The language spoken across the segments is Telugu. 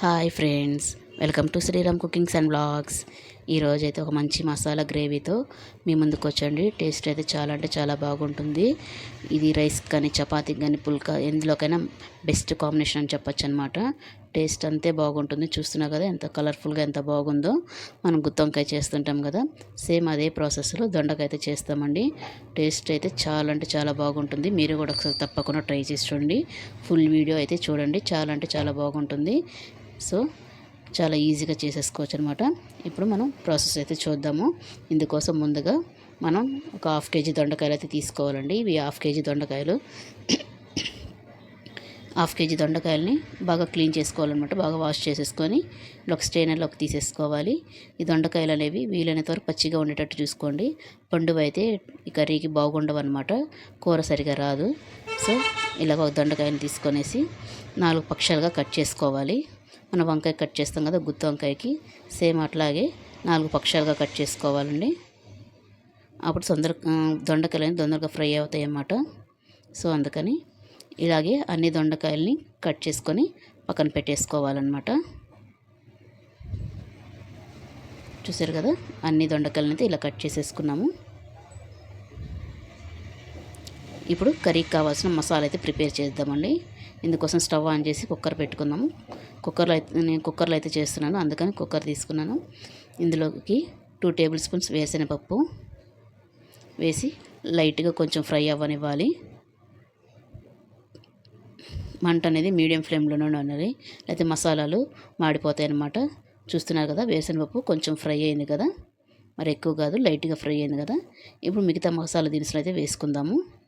Hi friends welcome to Sriram cookings and blogs. ఈరోజు అయితే ఒక మంచి మసాలా గ్రేవీతో మీ ముందుకు వచ్చండి. టేస్ట్ అయితే చాలా అంటే చాలా బాగుంటుంది. ఇది రైస్ కానీ చపాతీకి కానీ పుల్కా ఎందులోకైనా బెస్ట్ కాంబినేషన్ అని చెప్పొచ్చు అనమాట టేస్ట్ అంతే బాగుంటుంది. చూస్తున్నా కదా ఎంత కలర్ఫుల్గా ఎంత బాగుందో. మనం గుత్తొంకాయ చేస్తుంటాం కదా. సేమ్ అదే ప్రాసెస్లో దొండకాయ అయితే చేస్తామండి. టేస్ట్ అయితే చాలా అంటే చాలా బాగుంటుంది. మీరు కూడా ఒకసారి తప్పకుండా ట్రై చేసి చూడండి. ఫుల్ వీడియో అయితే చూడండి. చాలా అంటే చాలా బాగుంటుంది. సో చాలా ఈజీగా చేసేసుకోవచ్చు అనమాట ఇప్పుడు మనం ప్రాసెస్ అయితే చూద్దాము. ఇందుకోసం ముందుగా మనం ఒక హాఫ్ కేజీ దొండకాయలు అయితే తీసుకోవాలండి. ఇవి హాఫ్ కేజీ దొండకాయలు. హాఫ్ కేజీ దొండకాయలని బాగా క్లీన్ చేసుకోవాలన్నమాట. బాగా వాష్ చేసేసుకొని ఒక స్ట్రైనర్లోకి తీసేసుకోవాలి. ఈ దొండకాయలు అనేవి వీలైనంత వరకు పచ్చిగా ఉండేటట్టు చూసుకోండి. పండువ అయితే ఈ కర్రీకి బాగుండవు అనమాట కూర సరిగా రాదు. సో ఇలాగ ఒక దొండకాయని తీసుకొనేసి నాలుగు పక్షాలుగా కట్ చేసుకోవాలి. మనం వంకాయ కట్ చేస్తాం కదా గుత్తి వంకాయకి. సేమ్ అట్లాగే నాలుగు పక్షాలుగా కట్ చేసుకోవాలండి. అప్పుడు తొందర దొండకాయలు తొందరగా ఫ్రై అవుతాయి అన్నమాట. సో అందుకని ఇలాగే అన్ని దొండకాయలని కట్ చేసుకొని పక్కన పెట్టేసుకోవాలన్నమాట. చూసారు కదా అన్ని దొండకాయలని అయితే ఇలా కట్ చేసేసుకున్నాము. ఇప్పుడు కర్రీకి కావాల్సిన మసాలా అయితే ప్రిపేర్ చేద్దామండి. ఇందుకోసం స్టవ్ ఆన్ చేసి కుక్కర్ పెట్టుకుందాము. కుక్కర్లో అయితే నేను కుక్కర్లో అయితే చేస్తున్నాను. అందుకని కుక్కర్ తీసుకున్నాను. ఇందులోకి టూ టేబుల్ స్పూన్స్ వేసనపప్పు వేసి లైట్గా కొంచెం ఫ్రై అవ్వనివ్వాలి. మంట అనేది మీడియం ఫ్లేమ్లోనే ఉండాలి. అయితే మసాలాలు మాడిపోతాయి అన్నమాట చూస్తున్నారు కదా వేసనపప్పు కొంచెం ఫ్రై అయింది కదా. మరి ఎక్కువ కాదు లైట్గా ఫ్రై అయింది కదా. ఇప్పుడు మిగతా మసాలా దినుసులు అయితే వేసుకుందాము.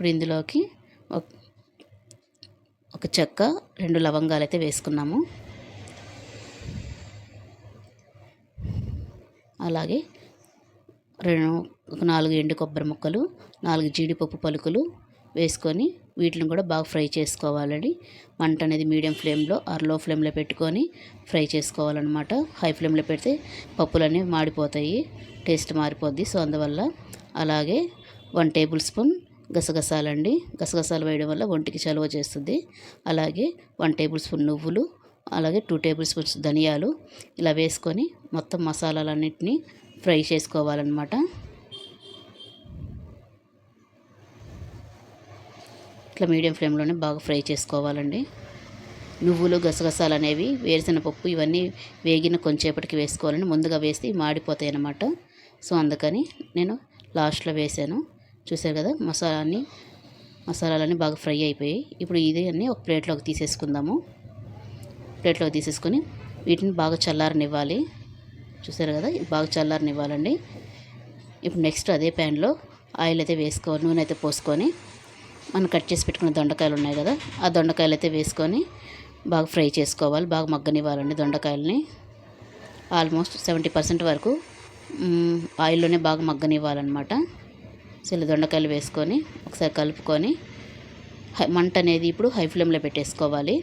ఇప్పుడు ఇందులోకి ఒక చెక్క రెండు లవంగాలు అయితే వేసుకున్నాము. అలాగే రెండు ఒక నాలుగు ఎండు కొబ్బరి ముక్కలు నాలుగు జీడిపప్పు పలుకులు వేసుకొని వీటిని కూడా బాగా ఫ్రై చేసుకోవాలండి. మంట అనేది మీడియం ఫ్లేమ్లో ఆర్లో ఫ్లేమ్లో పెట్టుకొని ఫ్రై చేసుకోవాలన్నమాట. హై ఫ్లేమ్లో పెడితే పప్పులన్నీ మాడిపోతాయి టేస్ట్ మారిపోద్ది. సో అందువల్ల అలాగే వన్ టేబుల్ స్పూన్ గసగసాలండి. గసగసాలు వేయడం వల్ల ఒంటికి చలువ చేస్తుంది. అలాగే వన్ టేబుల్ స్పూన్ నువ్వులు అలాగే టూ టేబుల్ స్పూన్స్ ధనియాలు ఇలా వేసుకొని మొత్తం మసాలాలన్నింటినీ ఫ్రై చేసుకోవాలన్నమాట. ఇట్లా మీడియం ఫ్లేమ్లోనే బాగా ఫ్రై చేసుకోవాలండి. నువ్వులు గసగసాలు అనేవి వేరుశనగపప్పు ఇవన్నీ వేగిన కొంచేపటికి వేసుకోవాలని ముందుగా వేసి మాడిపోతాయి అన్నమాట సో అందుకని నేను లాస్ట్లో వేసాను. చూసారు కదా మసాలాన్ని మసాలాలన్నీ బాగా ఫ్రై అయిపోయాయి. ఇప్పుడు ఇది అన్నీ ఒక ప్లేట్లోకి తీసేసుకుందాము. ప్లేట్లోకి తీసేసుకొని వీటిని బాగా చల్లారనివ్వాలి. చూసారు కదా బాగా చల్లారనివ్వాలండి. ఇప్పుడు నెక్స్ట్ అదే ప్యాన్లో ఆయిల్ అయితే వేసుకోవాలి నూనె అయితే పోసుకొని. మనం కట్ చేసి పెట్టుకున్న దొండకాయలు ఉన్నాయి కదా ఆ దొండకాయలు అయితే వేసుకొని బాగా ఫ్రై చేసుకోవాలి. బాగా మగ్గనివ్వాలండి దొండకాయలని. ఆల్మోస్ట్ సెవెంటీ పర్సెంట్ వరకు ఆయిల్లోనే బాగా మగ్గనివ్వాలన్నమాట. సో ఇలా దొండకాయలు వేసుకొని ఒకసారి కలుపుకొని మంట అనేది ఇప్పుడు హై ఫ్లేమ్లో పెట్టేసుకోవాలి.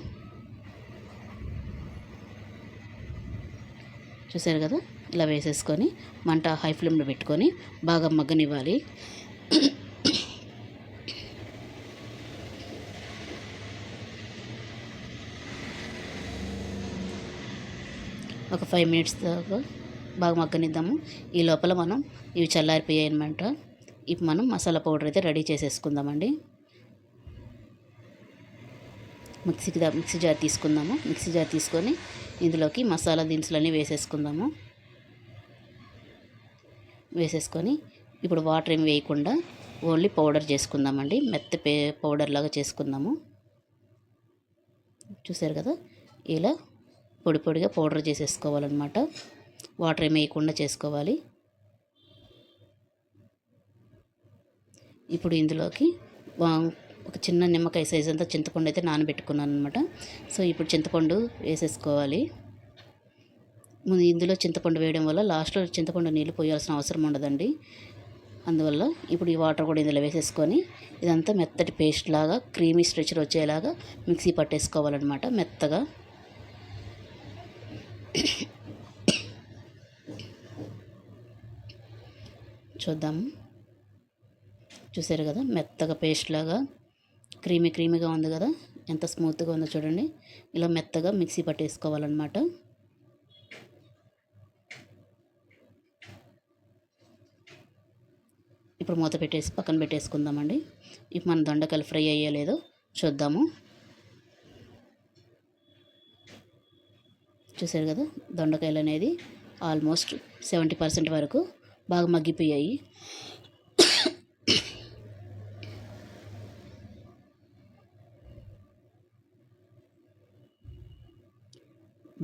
చూసారు కదా? ఇలా వేసేసుకొని మంట హై ఫ్లేమ్లో పెట్టుకొని బాగా మగ్గనివ్వాలి. ఒక ఫైవ్ మినిట్స్ దాకా బాగా మగ్గనిద్దాము. ఈ లోపల మనం ఇవి చల్లారిపోయాయి అనమాట ఇప్పుడు మనం మసాలా పౌడర్ అయితే రెడీ చేసేసుకుందామండి. మిక్సీకి మిక్సీ జార్ తీసుకుందాము. మిక్సీ జార్ తీసుకొని ఇందులోకి మసాలా దినుసులన్నీ వేసేసుకుందాము. వేసేసుకొని ఇప్పుడు వాటర్ ఏమి వేయకుండా ఓన్లీ పౌడర్ చేసుకుందామండి. మెత్త పే పౌడర్ లాగా చేసుకుందాము. చూసారు కదా? ఇలా పొడి పొడిగా పౌడర్ చేసేసుకోవాలన్నమాట. వాటర్ ఏమి వేయకుండా చేసుకోవాలి. ఇప్పుడు ఇందులోకి ఒక చిన్న నిమ్మకాయ సైజ్ అంతా చింతపండు అయితే నానబెట్టుకున్నాను అనమాట సో ఇప్పుడు చింతపండు వేసేసుకోవాలి. ముందు ఇందులో చింతపండు వేయడం వల్ల లాస్ట్లో చింతపండు నీళ్ళు పోయాల్సిన అవసరం ఉండదండి. అందువల్ల ఇప్పుడు ఈ వాటర్ కూడా ఇందులో వేసేసుకొని ఇదంతా మెత్తటి పేస్ట్ లాగా క్రీమీ స్ట్రెచర్ వచ్చేలాగా మిక్సీ పట్టేసుకోవాలన్నమాట మెత్తగా. చూద్దాము. చూసారు కదా? మెత్తగా పేస్ట్ లాగా క్రీమీ క్రీమీగా ఉంది కదా? ఎంత స్మూత్గా ఉందో చూడండి. ఇలా మెత్తగా మిక్సీ పట్టేసుకోవాలన్నమాట. ఇప్పుడు మూత పెట్టేసి పక్కన పెట్టేసుకుందామండి. ఇప్పుడు మన దొండకాయలు ఫ్రై అయ్యలేదు చూద్దాము. చూసారు కదా? దొండకాయలు అనేది ఆల్మోస్ట్ సెవెంటీ పర్సెంట్ వరకు బాగా మగ్గిపోయాయి.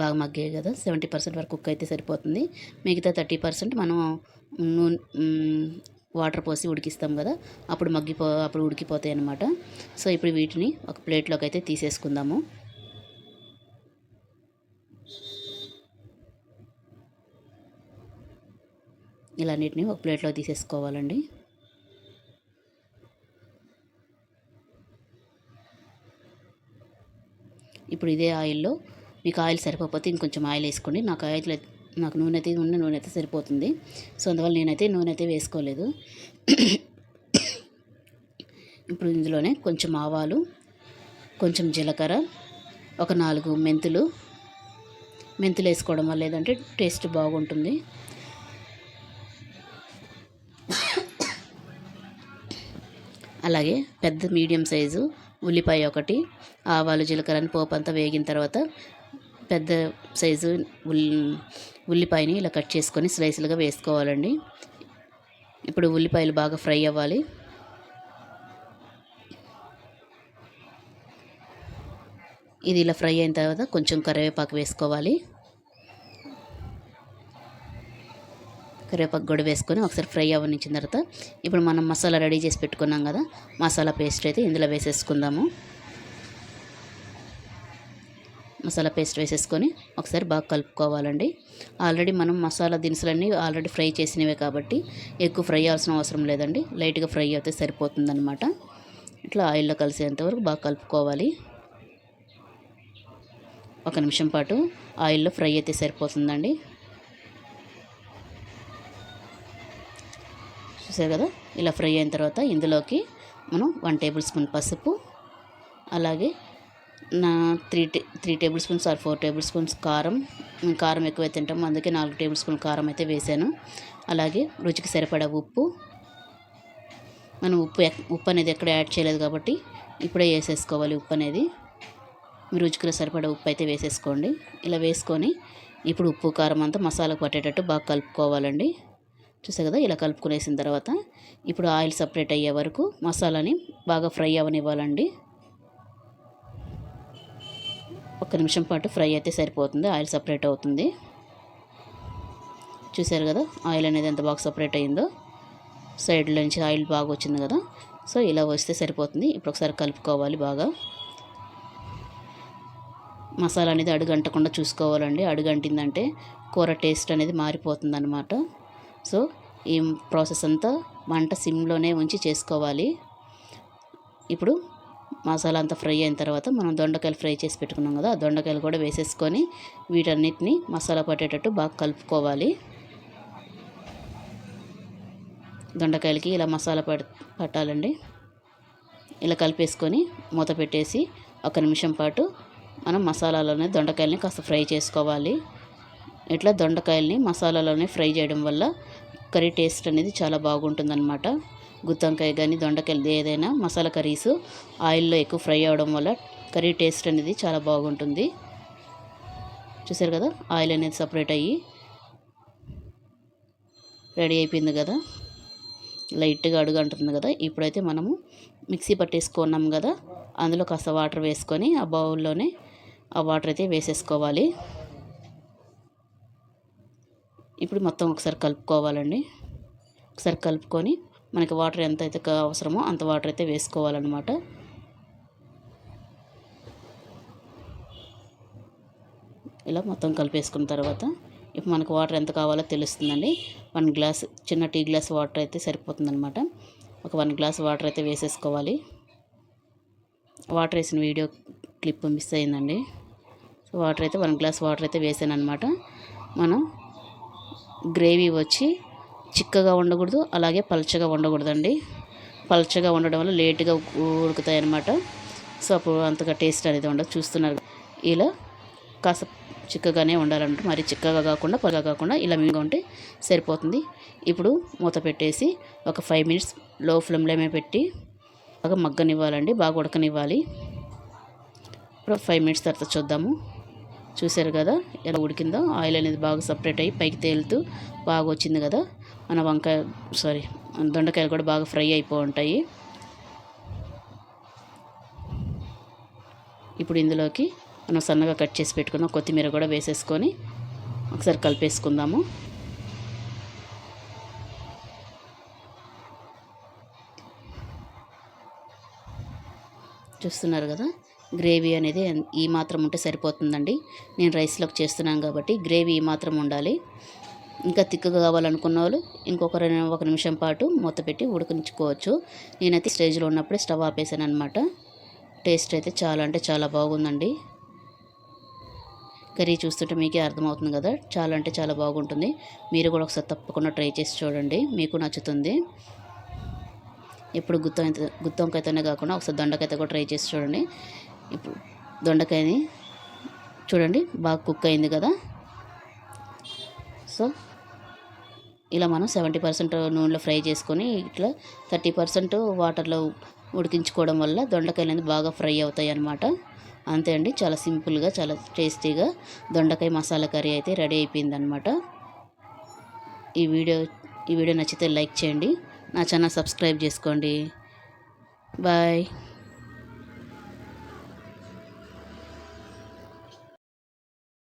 బాగా మగ్గాయి కదా సెవెంటీ పర్సెంట్ వరకు కుక్ అయితే సరిపోతుంది. మిగతా థర్టీ పర్సెంట్ మనం నూనె వాటర్ పోసి ఉడికిస్తాం కదా అప్పుడు మగ్గిపో అప్పుడు ఉడికిపోతాయి అనమాట సో ఇప్పుడు వీటిని ఒక ప్లేట్లోకి అయితే తీసేసుకుందాము. ఇలా ఒక ప్లేట్లో తీసేసుకోవాలండి. ఇప్పుడు ఇదే ఆయిల్లో మీకు ఆయిల్ సరిపోతే ఇంకొంచెం ఆయిల్ వేసుకోండి. నాకు ఆయిల్ నాకు నూనె అయితే ఉన్న నూనె అయితే సరిపోతుంది. సో అందువల్ల నేనైతే నూనె అయితే వేసుకోలేదు. ఇప్పుడు ఇందులోనే కొంచెం ఆవాలు కొంచెం జీలకర్ర ఒక నాలుగు మెంతులు. మెంతులు వేసుకోవడం వల్ల ఏదంటే టేస్ట్ బాగుంటుంది. అలాగే పెద్ద మీడియం సైజు ఉల్లిపాయ ఒకటి ఆవాలు జీలకర్రని పోపు అంతా వేగిన తర్వాత పెద్ద సైజు ఉల్లి ఉల్లిపాయని ఇలా కట్ చేసుకొని స్లైసులుగా వేసుకోవాలండి. ఇప్పుడు ఉల్లిపాయలు బాగా ఫ్రై అవ్వాలి. ఇది ఇలా ఫ్రై అయిన తర్వాత కొంచెం కరివేపాకు వేసుకోవాలి. కరివేపాకు కూడా వేసుకొని ఒకసారి ఫ్రై అవ్వనిచ్చిన తర్వాత ఇప్పుడు మనం మసాలా రెడీ చేసి పెట్టుకున్నాం కదా మసాలా పేస్ట్ అయితే ఇందులో వేసేసుకుందాము. మసాలా పేస్ట్ వేసేసుకొని ఒకసారి బాగా కలుపుకోవాలండి. ఆల్రెడీ మనం మసాలా దినుసులన్నీ ఆల్రెడీ ఫ్రై చేసినవే కాబట్టి ఎక్కువ ఫ్రై అవ్వాల్సిన అవసరం లేదండి. లైట్గా ఫ్రై అయితే సరిపోతుందనమాట ఇట్లా ఆయిల్లో కలిసేంతవరకు బాగా కలుపుకోవాలి. ఒక నిమిషం పాటు ఆయిల్లో ఫ్రై అయితే సరిపోతుందండి. చూసారు కదా? ఇలా ఫ్రై అయిన తర్వాత ఇందులోకి మనం వన్ టేబుల్ స్పూన్ పసుపు అలాగే నా త్రీ టే three tablespoons or four tablespoons కారం. కారం ఎక్కువ తింటాం. అందుకే నాలుగు టేబుల్ స్పూన్ కారం అయితే వేసాను. అలాగే రుచికి సరిపడా ఉప్పు. మనం ఉప్పు ఉప్పు అనేది ఎక్కడ యాడ్ చేయలేదు కాబట్టి ఇప్పుడే వేసేసుకోవాలి ఉప్పు అనేది. మీ రుచికి సరిపడా ఉప్పు అయితే వేసేసుకోండి. ఇలా వేసుకొని ఇప్పుడు ఉప్పు కారం అంతా మసాలాకు పట్టేటట్టు బాగా కలుపుకోవాలండి. చూసా కదా? ఇలా కలుపుకునేసిన తర్వాత ఇప్పుడు ఆయిల్ సపరేట్ అయ్యే వరకు మసాలాని బాగా ఫ్రై అవ్వనివ్వాలండి ఒక నిమిషం పాటు ఫ్రై అయితే సరిపోతుంది. ఆయిల్ సపరేట్ అవుతుంది. చూసారు కదా? ఆయిల్ అనేది ఎంత బాగా సపరేట్ అయిందో. సైడ్లో నుంచి ఆయిల్ బాగా వచ్చింది కదా? సో ఇలా వస్తే సరిపోతుంది. ఇప్పుడు ఒకసారి కలుపుకోవాలి బాగా. మసాలా అనేది అడుగంటకుండా చూసుకోవాలండి. అడుగంటిందంటే కూర టేస్ట్ అనేది మారిపోతుంది అనమాట సో ఈ ప్రాసెస్ అంతా వంట సిమ్లోనే ఉంచి చేసుకోవాలి. ఇప్పుడు మసాలా అంతా ఫ్రై అయిన తర్వాత మనం దొండకాయలు ఫ్రై చేసి పెట్టుకున్నాం కదా ఆ దొండకాయలు కూడా వేసేసుకొని వీటన్నిటిని మసాలా పట్టేటట్టు బాగా కలుపుకోవాలి. దొండకాయలకి ఇలా మసాలా పట్ పట్టాలండి. ఇలా కలిపేసుకొని మూత పెట్టేసి ఒక నిమిషం పాటు మనం మసాలాలోనే దొండకాయలని కాస్త ఫ్రై చేసుకోవాలి. ఇట్లా దొండకాయల్ని మసాలాలోనే ఫ్రై చేయడం వల్ల కర్రీ టేస్ట్ అనేది చాలా బాగుంటుందన్నమాట. గుత్తంకాయ కానీ దొండకాయలు ఏదైనా మసాలా కర్రీస్ ఆయిల్లో ఎక్కువ ఫ్రై అవడం వల్ల కర్రీ టేస్ట్ అనేది చాలా బాగుంటుంది. చూసారు కదా? ఆయిల్ అనేది సపరేట్ అయ్యి రెడీ అయిపోయింది కదా? లైట్గా అడుగు అంటుంది కదా? ఇప్పుడైతే మనము మిక్సీ పట్టేసుకున్నాం కదా? అందులో కాస్త వాటర్ వేసుకొని ఆ బౌల్లోనే ఆ వాటర్ అయితే వేసేసుకోవాలి. ఇప్పుడు మొత్తం ఒకసారి కలుపుకోవాలండి. ఒకసారి కలుపుకొని మనకి వాటర్ ఎంత అయితే అవసరమో అంత వాటర్ అయితే వేసుకోవాలన్నమాట. ఇలా మొత్తం కలిపేసుకున్న తర్వాత ఇప్పుడు మనకు వాటర్ ఎంత కావాలో తెలుస్తుందండి. వన్ గ్లాస్ చిన్న టీ గ్లాస్ వాటర్ అయితే సరిపోతుందన్నమాట. ఒక వన్ గ్లాస్ వాటర్ అయితే వేసేసుకోవాలి. వాటర్ వేసిన వీడియో క్లిప్ మిస్ అయిందండి. వాటర్ అయితే వన్ గ్లాస్ వాటర్ అయితే వేసాను అనమాట మనం గ్రేవీ వచ్చి చిక్కగా ఉండకూడదు అలాగే పలచగా ఉండకూడదండి. పలచగా ఉండడం వల్ల లేట్గా ఉడుకుతాయి అన్నమాట సో అప్పుడు అంతగా టేస్ట్ అనేది ఉండదు. చూస్తున్నారు ఇలా కాస్త చిక్కగానే ఉండాలంటే మరి చిక్కగా కాకుండా పొలగా కాకుండా ఇలా మీగా ఉంటే సరిపోతుంది. ఇప్పుడు మూత పెట్టేసి ఒక ఫైవ్ మినిట్స్లో ఫ్లేమ్లోనే పెట్టి బాగా మగ్గనివ్వాలండి. బాగా ఉడకనివ్వాలి. ఇప్పుడు ఫైవ్ మినిట్స్ తర్వాత చూద్దాము. చూశారు కదా ఎలా ఉడికిందో. ఆయిల్ అనేది బాగా సపరేట్ అయ్యి పైకి తేలుతూ బాగా వచ్చింది కదా. మన వంకాయ సారీ దొండకాయలు కూడా బాగా ఫ్రై అయిపో ఉంటాయి. ఇప్పుడు ఇందులోకి మనం సన్నగా కట్ చేసి పెట్టుకున్న కొత్తిమీర కూడా వేసేసుకొని ఒకసారి కలిపేసుకుందాము. చూస్తున్నారు కదా గ్రేవీ అనేది ఈ మాత్రం ఉంటే సరిపోతుందండి. నేను రైస్లోకి చేస్తున్నాను కాబట్టి గ్రేవీ ఈ మాత్రం ఉండాలి. ఇంకా తిక్కగా కావాలనుకున్న వాళ్ళు ఇంకొక ఒక నిమిషం పాటు మూత పెట్టి ఉడికించుకోవచ్చు. నేనైతే స్టేజ్లో ఉన్నప్పుడే స్టవ్ ఆపేసాను అనమాట టేస్ట్ అయితే చాలా అంటే చాలా బాగుందండి. కర్రీ చూస్తుంటే మీకే అర్థమవుతుంది కదా చాలా అంటే చాలా బాగుంటుంది. మీరు కూడా ఒకసారి తప్పకుండా ట్రై చేసి చూడండి మీకు నచ్చుతుంది. ఇప్పుడు గుత్తం గుత్తొంకాయతోనే కాకుండా ఒకసారి దొండకాయతో కూడా ట్రై చేసి చూడండి. ఇప్పుడు దొండకాయని చూడండి బాగా కుక్ అయింది కదా. సో ఇలా మనం సెవెంటీ పర్సెంట్ నూనెలో ఫ్రై చేసుకొని ఇట్లా థర్టీ పర్సెంట్ వాటర్లో ఉడికించుకోవడం వల్ల దొండకాయలు అనేది బాగా ఫ్రై అవుతాయి అన్నమాట. అంతే అండి. చాలా సింపుల్గా చాలా టేస్టీగా దొండకాయ మసాలా కర్రీ అయితే రెడీ అయిపోయింది అనమాట ఈ వీడియో ఈ వీడియో నచ్చితే లైక్ చేయండి. నా ఛానల్ సబ్స్క్రైబ్ చేసుకోండి. బాయ్.